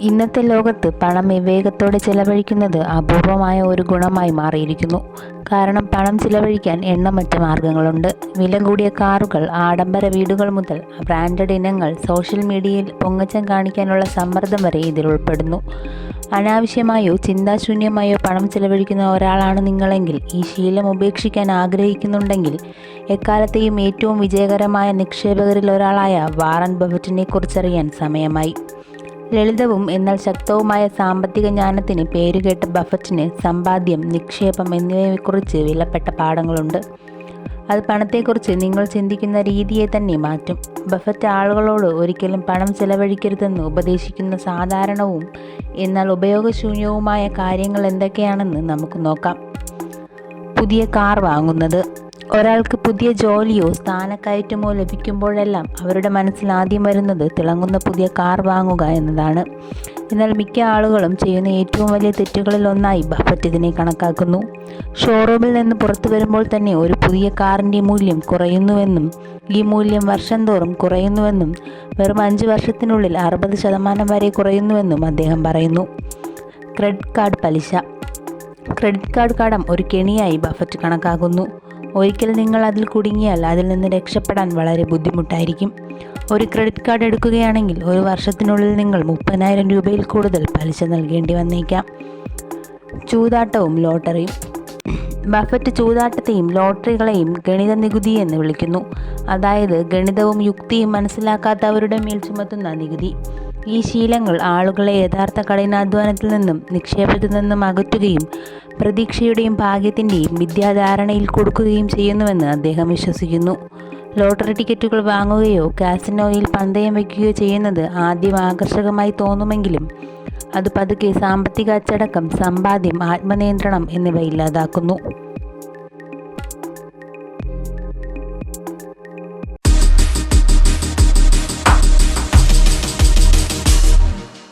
ഇന്നത്തെ ലോകത്ത് പണം വിവേകത്തോടെ ചെലവഴിക്കുന്നത് അപൂർവമായ ഒരു ഗുണമായി മാറിയിരിക്കുന്നു. കാരണം പണം ചിലവഴിക്കാൻ എണ്ണമറ്റ മാർഗങ്ങളുണ്ട്. വില കൂടിയ കാറുകൾ ആഡംബര വീടുകൾ മുതൽ ബ്രാൻഡഡ് ഇനങ്ങൾ സോഷ്യൽ മീഡിയയിൽ പൊങ്ങച്ചം കാണിക്കാനുള്ള സമ്മർദ്ദം വരെ ഇതിൽ ഉൾപ്പെടുന്നു. അനാവശ്യമായോ ചിന്താശൂന്യമായോ പണം ചിലവഴിക്കുന്ന ഒരാളാണ് നിങ്ങളെങ്കിൽ ഈ ശീലം ഉപേക്ഷിക്കാൻ ആഗ്രഹിക്കുന്നുണ്ടെങ്കിൽ എക്കാലത്തെയും ഏറ്റവും വിജയകരമായ നിക്ഷേപകരിൽ ഒരാളായ വാറൻ ബഫറ്റിനെ കുറിച്ചറിയാൻ സമയമായി. ലളിതവും എന്നാൽ ശക്തവുമായ സാമ്പത്തിക ജ്ഞാനത്തിന് പേരുകേട്ട ബഫറ്റിന് സമ്പാദ്യം നിക്ഷേപം എന്നിവയെക്കുറിച്ച് വിലപ്പെട്ട പാഠങ്ങളുണ്ട്. അത് പണത്തെക്കുറിച്ച് നിങ്ങൾ ചിന്തിക്കുന്ന രീതിയെ തന്നെ മാറ്റും. ബഫറ്റ് ആളുകളോട് ഒരിക്കലും പണം ചെലവഴിക്കരുതെന്ന് ഉപദേശിക്കുന്ന സാധാരണവും എന്നാൽ ഉപയോഗശൂന്യവുമായ കാര്യങ്ങൾ എന്തൊക്കെയാണെന്ന് നമുക്ക് നോക്കാം. പുതിയ കാർ വാങ്ങുന്നത്. ഒരാൾക്ക് പുതിയ ജോലിയോ സ്ഥാനക്കയറ്റമോ ലഭിക്കുമ്പോഴെല്ലാം അവരുടെ മനസ്സിൽ ആദ്യം വരുന്നത് തിളങ്ങുന്ന പുതിയ കാർ വാങ്ങുക എന്നതാണ്. എന്നാൽ മിക്ക ആളുകളും ചെയ്യുന്ന ഏറ്റവും വലിയ തെറ്റുകളിൽ ഒന്നായി ബഫറ്റ് ഇതിനെ കണക്കാക്കുന്നു. ഷോറൂമിൽ നിന്ന് പുറത്തു വരുമ്പോൾ തന്നെ ഒരു പുതിയ കാറിന്റെ മൂല്യം കുറയുന്നുവെന്നും ഈ മൂല്യം വർഷം തോറും കുറയുന്നുവെന്നും വെറും അഞ്ച് വർഷത്തിനുള്ളിൽ അറുപത് ശതമാനം വരെ കുറയുന്നുവെന്നും അദ്ദേഹം പറയുന്നു. ക്രെഡിറ്റ് കാർഡ് പലിശ. ക്രെഡിറ്റ് കാർഡ് കടം ഒരു കെണിയായി ബഫറ്റ് കണക്കാക്കുന്നു. ഒരിക്കൽ നിങ്ങൾ അതിൽ കുടുങ്ങിയാൽ അതിൽ നിന്ന് രക്ഷപ്പെടാൻ വളരെ ബുദ്ധിമുട്ടായിരിക്കും. ഒരു ക്രെഡിറ്റ് കാർഡ് എടുക്കുകയാണെങ്കിൽ ഒരു വർഷത്തിനുള്ളിൽ നിങ്ങൾ മുപ്പതിനായിരം രൂപയിൽ കൂടുതൽ പലിശ നൽകേണ്ടി വന്നേക്കാം. ചൂതാട്ടവും ലോട്ടറിയും. ബഫറ്റ് ചൂതാട്ടത്തെയും ലോട്ടറികളെയും ഗണിത നികുതി എന്ന് വിളിക്കുന്നു. അതായത് ഗണിതവും യുക്തിയും മനസ്സിലാക്കാത്തവരുടെ മേൽ ചുമത്തുന്ന നികുതി. ഈ ശീലങ്ങൾ ആളുകളെ യഥാർത്ഥ കഠിനാധ്വാനത്തിൽ നിന്നും നിക്ഷേപത്തിൽ നിന്നും അകറ്റുകയും പ്രതീക്ഷയുടെയും ഭാഗ്യത്തിന്റെയും വിദ്യാധാരണയിൽ കൊടുക്കുകയും ചെയ്യുന്നുവെന്ന് അദ്ദേഹം വിശ്വസിക്കുന്നു. ലോട്ടറി ടിക്കറ്റുകൾ വാങ്ങുകയോ കാസിനോയിൽ പന്തയം വയ്ക്കുകയോ ചെയ്യുന്നത് ആദ്യം ആകർഷകമായി തോന്നുമെങ്കിലും അത് പതുക്കെ സാമ്പത്തിക അച്ചടക്കം സമ്പാദ്യം ആത്മനിയന്ത്രണം എന്നിവ ഇല്ലാതാക്കുന്നു.